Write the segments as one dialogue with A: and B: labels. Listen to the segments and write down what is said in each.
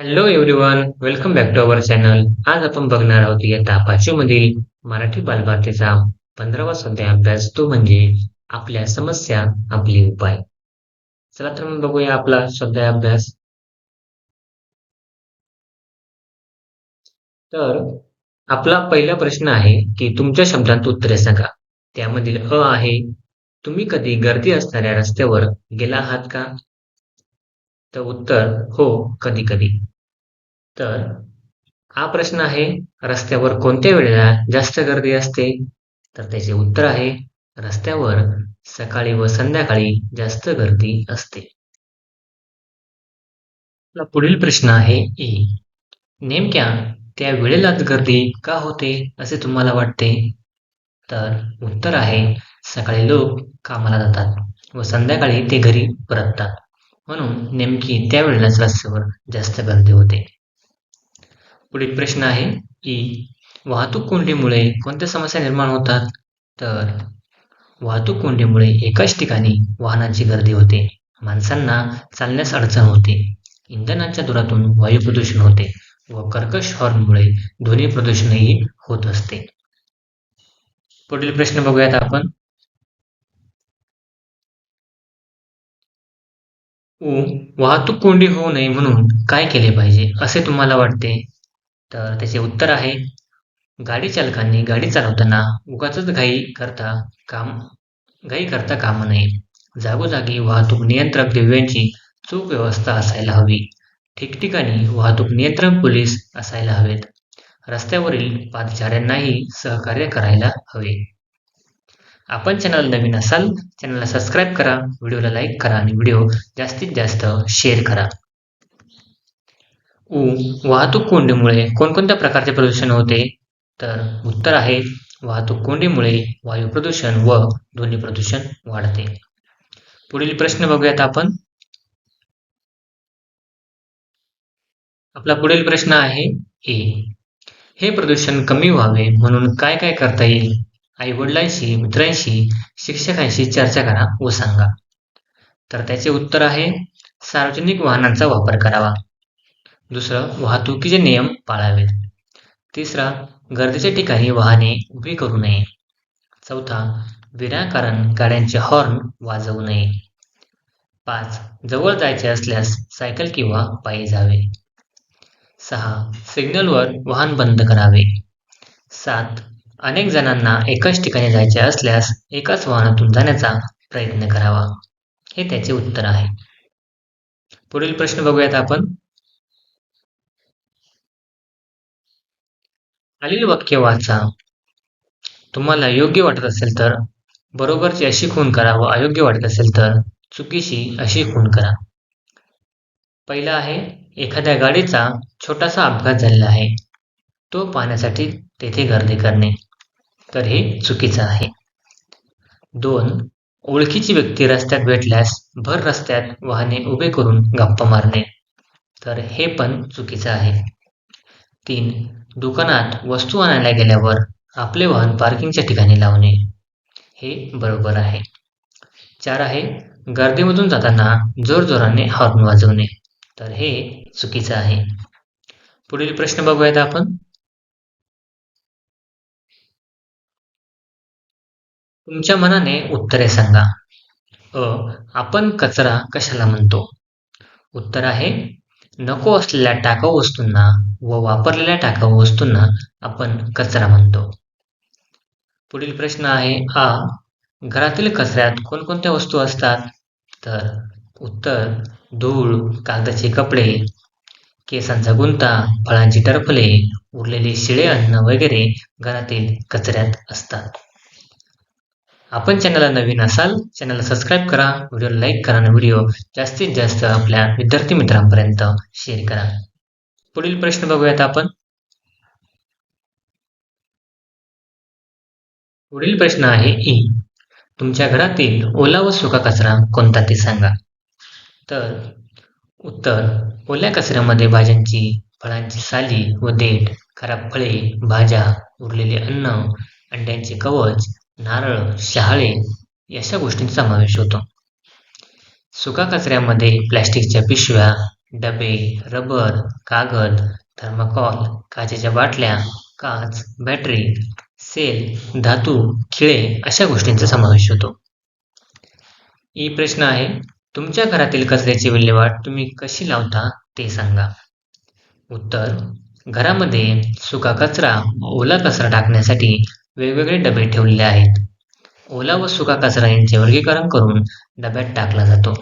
A: Hello everyone welcome back to our channel आज आपण बघणार आहोत इयत्ता पाचवी मधील मराठी बालभारतीचा पंधरावा स्वाध्याय अभ्यास. तो म्हणजे आपल्या समस्या आपले उपाय. चला तर मग बघूया आपला स्वाध्याय अभ्यास. तर आपला पहिला प्रश्न आहे की तुमच्या शब्दांत उत्तरे सांगा. त्यामधील अ आहे तुम्ही कधी गर्दी असणाऱ्या रस्त्यावर गेला आहात का? तर उत्तर हो कधी कधी तर हा प्रश्न आहे रस्त्यावर कोणत्या वेळेला जास्त गर्दी असते? तर त्याचे उत्तर आहे रस्त्यावर सकाळी व संध्याकाळी जास्त गर्दी असते. पुढील प्रश्न आहे ए. नेमक्या त्या वेळेलाच गर्दी का होते असे तुम्हाला वाटते? तर उत्तर आहे सकाळी लोक कामाला जातात व संध्याकाळी ते घरी परततात. म्हणून नेमकी त्यावेळेलाच रस्त्यावर जास्त गर्दी होते. पुढील प्रश्न आहे की वाहतूक कोंडीमुळे कोणत्या समस्या निर्माण होतात? तर वाहतूक कोंडीमुळे एकाच ठिकाणी वाहनांची गर्दी होते. माणसांना चालण्यास अडचण होते. इंधनाच्या धुरातून वायू प्रदूषण होते व कर्कश हॉर्नमुळे ध्वनी प्रदूषणही होत असते. पुढील प्रश्न बघूयात आपण. हो, वाहतूक कोंडी होऊ नये म्हणून काय केले पाहिजे असे तुम्हाला वाटते? तर त्याचे उत्तर आहे गाडी चालकांनी गाडी चालवताना उगाच घाई करता काम घाई करता कामा नये. जागोजागी वाहतूक नियंत्रक दिव्यांची चूक व्यवस्था असायला हवी. ठिकठिकाणी वाहतूक नियंत्रण पोलीस असायला हवेत. रस्त्यावरील पादचाऱ्यांनाही सहकार्य करायला हवे. आपण चॅनल नवीन असाल चॅनलला सबस्क्राईब करा व्हिडिओला लाईक करा आणि व्हिडिओ जास्तीत जास्त शेअर करा. उ वाहतूक कोंडीमुळे कोणकोणत्या प्रकारचे प्रदूषण होते? तर उत्तर आहे वाहतूक कोंडीमुळे वायू प्रदूषण व ध्वनी प्रदूषण वाढते. पुढील प्रश्न बघूयात आपण. आपला पुढील प्रश्न आहे ए. हे प्रदूषण कमी व्हावे म्हणून काय काय करता येईल? आई वडिलांशी मित्रांशी शिक्षकांशी चर्चा करा व सांगा. तर त्याचे उत्तर आहे सार्वजनिक वाहनांचा वापर करावा. दुसरं वाहतुकीचे नियम पाळावेत. तिसरा गर्दीच्या ठिकाणी वाहने उभी करू नये. चौथा विनाकारण गाड्यांचे हॉर्न वाजवू नये. पाच जवळ जायचे असल्यास सायकल किंवा पायी जावे. सहा सिग्नलवर वाहन बंद करावे. सात अनेक जणांना एकाच ठिकाणी जायचे असल्यास एकाच वाहनातून जाण्याचा प्रयत्न करावा. हे त्याचे उत्तर आहे. पुढील प्रश्न बघूयात आपण. खालील वाक्य वाचा. तुम्हाला योग्य वाटत असेल तर बरोबरची अशी खून करा व अयोग्य वाटत असेल तर चुकीशी अशी खून करा. पहिला आहे एखाद्या गाडीचा छोटासा अपघात झालेला आहे. तो पाहण्यासाठी तेथे गर्दी करणे. तर हे चुकीचं आहे. दोन ओळखीची व्यक्ती रस्त्यात भेटल्यास भर रस्त्यात वाहने उभे करून गप्पा मारणे. तर हे पण चुकीचं आहे. तीन दुकानात वस्तू आणायला गेल्यावर आपले वाहन पार्किंगच्या ठिकाणी लावणे. हे बरोबर आहे. चार आहे गर्दीमधून जाताना जोरजोराने हॉर्न वाजवणे. तर हे चुकीचं आहे. पुढील प्रश्न बघूयात आपण. तुमच्या मनाने उत्तरे सांगा. अ आपण कचरा कशाला म्हणतो? उत्तर आहे नको असलेल्या टाकाऊ वस्तूंना व वापरलेल्या टाकाऊ वस्तूंना आपण कचरा म्हणतो. पुढील प्रश्न आहे आ घरातील कचऱ्यात कोणकोणत्या वस्तू असतात? तर उत्तर धूळ कागदाचे कपडे केसांचा गुंता फळांची टरफले उरलेले शिळे अन्न वगैरे घरातील कचऱ्यात असतात. आपण चॅनलला नवीन असाल चॅनलला सबस्क्राईब करा व्हिडिओ लाईक करा आणि व्हिडिओ जास्तीत जास्त आपल्या विद्यार्थी मित्रांपर्यंत शेअर करा. पुढील प्रश्न बघूयात आपण. पुढील प्रश्न आहे ई तुमच्या घरातील ओला व सुका कचरा कोणता ते सांगा. तर उत्तर ओल्या कचऱ्यामध्ये भाज्यांची फळांची साली व देठ खराब फळे भाज्या उरलेले अन्न अंड्यांचे कवच नारळ शहाळे अशा गोष्टींचा समावेश होतो. सुका कचऱ्यामध्ये प्लॅस्टिकच्या पिशव्या डबे रबर कागद थर्माकॉल काचेच्या बाटल्या काच बॅटरी सेल धातू खिळे अशा गोष्टींचा समावेश होतो. ई प्रश्न आहे तुमच्या घरातील कचऱ्याची विल्हेवाट तुम्ही कशी लावता ते सांगा. उत्तर घरामध्ये सुका कचरा ओला कचरा टाकण्यासाठी वेगवेगळे डबे ठेवलेले आहेत. ओला व सुका कचरा यांचे वर्गीकरण करून डब्यात टाकला जातो.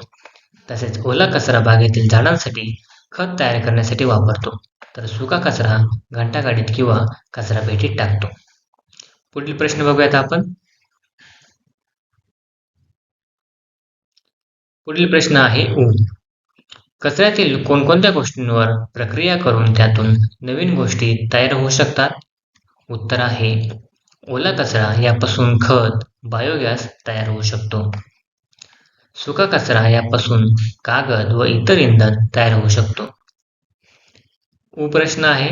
A: तसेच ओला कचरा बागेतील झाडांसाठी खत तयार करण्यासाठी वापरतो. तर सुका कचरा घंटागाडीत किंवा कचरा पेटीत टाकतो. पुढील प्रश्न बघूयात आपण. पुढील प्रश्न आहे ऊन कचऱ्यातील कोणकोणत्या गोष्टींवर प्रक्रिया करून त्यातून नवीन गोष्टी तयार होऊ शकतात? उत्तर आहे ओला कचरा यापासून खत बायोगॅस तयार होऊ शकतो. सुका कचरा यापासून कागद व इतर इंधन तयार होऊ शकतो. प्रश्न आहे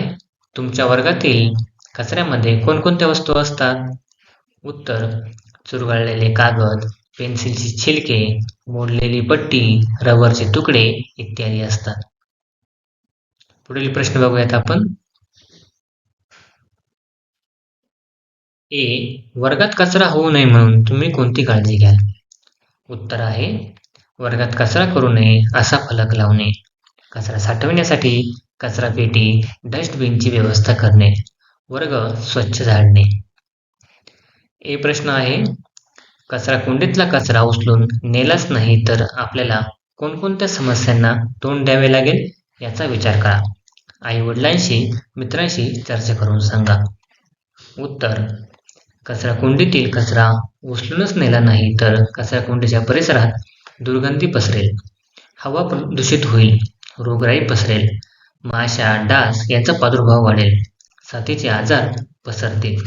A: तुमच्या वर्गातील कचऱ्यामध्ये कोणकोणत्या वस्तू असतात? उत्तर चुरगळलेले कागद पेन्सिलची छिलके मोडलेली पट्टी रबरचे तुकडे इत्यादी असतात. पुढील प्रश्न बघूयात आपण. ए वर्गात कचरा होऊ नये म्हणून तुम्ही कोणती काळजी घ्याल? उत्तर आहे वर्गात कचरा करू नये असा फलक लावणे कचरा साठवण्यासाठी कचरा पेटी डस्टबिनची व्यवस्था करणे. वर्ग स्वच्छ झाडणे. ए प्रश्न आहे कचरा कुंडीतला कचरा उचलून नेलाच नाही तर आपल्याला कोणकोणत्या समस्यांना तोंड द्यावे लागेल याचा विचार करा. आई वडिलांशी मित्रांशी चर्चा करून सांगा. उत्तर कचराकुंडीतील कचरा उचलूनच नेला नाही तर कचराकुंडीच्या परिसरात दुर्गंधी पसरेल. हवा दूषित होईल रोगराई पसरेल माशा डास यांचा प्रादुर्भाव वाढेल. साथीचे आजार पसरतील.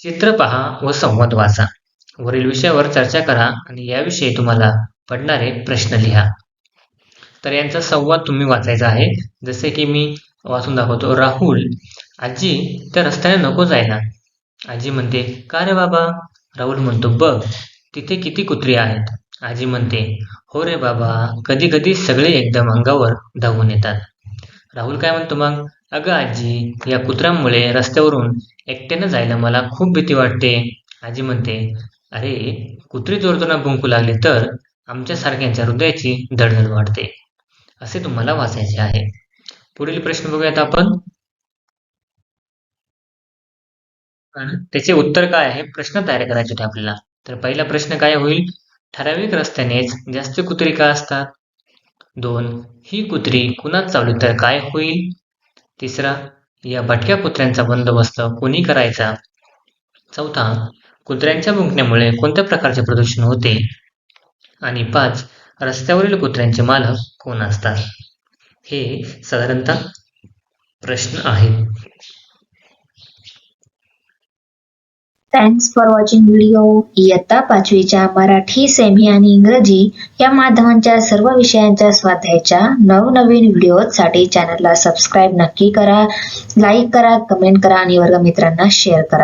A: चित्र पहा व संवाद वाचा. वरील विषयावर चर्चा करा आणि याविषयी तुम्हाला पडणारे प्रश्न लिहा. तर यांचा संवाद तुम्ही वाचायचा आहे. जसे की मी वाचून दाखवतो राहुल आजी त्या रस्त्याने नको जायला आजी म्हणते का रे बाबा? राहुल म्हणतो बघ तिथे किती कुत्री आहेत. आजी म्हणते हो रे बाबा कधी कधी सगळे एकदम अंगावर धावून येतात. राहुल काय म्हणतो मग अगं आजी या कुत्र्यांमुळे रस्त्यावरून एकट्यानं जायला मला खूप भीती वाटते. आजी म्हणते अरे कुत्री जोरजोरात भुंकू लागली तर आमच्यासारख्यांच्या हृदयाची धडधड वाढते. असे तुम्हाला वाचायचे आहे पुढील प्रश्न बघूयात आपण. त्याचे उत्तर काय आहे? प्रश्न तयार करायचे होते आपल्याला. तर पहिला प्रश्न काय होईल? ठराविक रस्त्यानेच जास्त कुत्री का असतात? दोन ही कुत्री कुणात चावली तर काय होईल? तिसरा या भटक्या कुत्र्यांचा बंदोबस्त कोणी करायचा? चौथा कुत्र्यांच्या भुंकण्यामुळे कोणत्या प्रकारचे प्रदूषण होते? आणि पाच रस्त्यावरील कुत्र्यांचे मालक कोण असतात? हे साधारणतः प्रश्न आहेत.
B: थँक्स फॉर वॉचिंग व्हिडिओ इयत्ता पाचवीच्या मराठी सेमी आणि इंग्रजी या माध्यमांच्या सर्व विषयांच्या स्वाध्यायाच्या नवनवीन व्हिडिओसाठी चॅनलला सबस्क्राईब नक्की करा लाईक करा कमेंट करा आणि वर्गमित्रांना शेअर करा.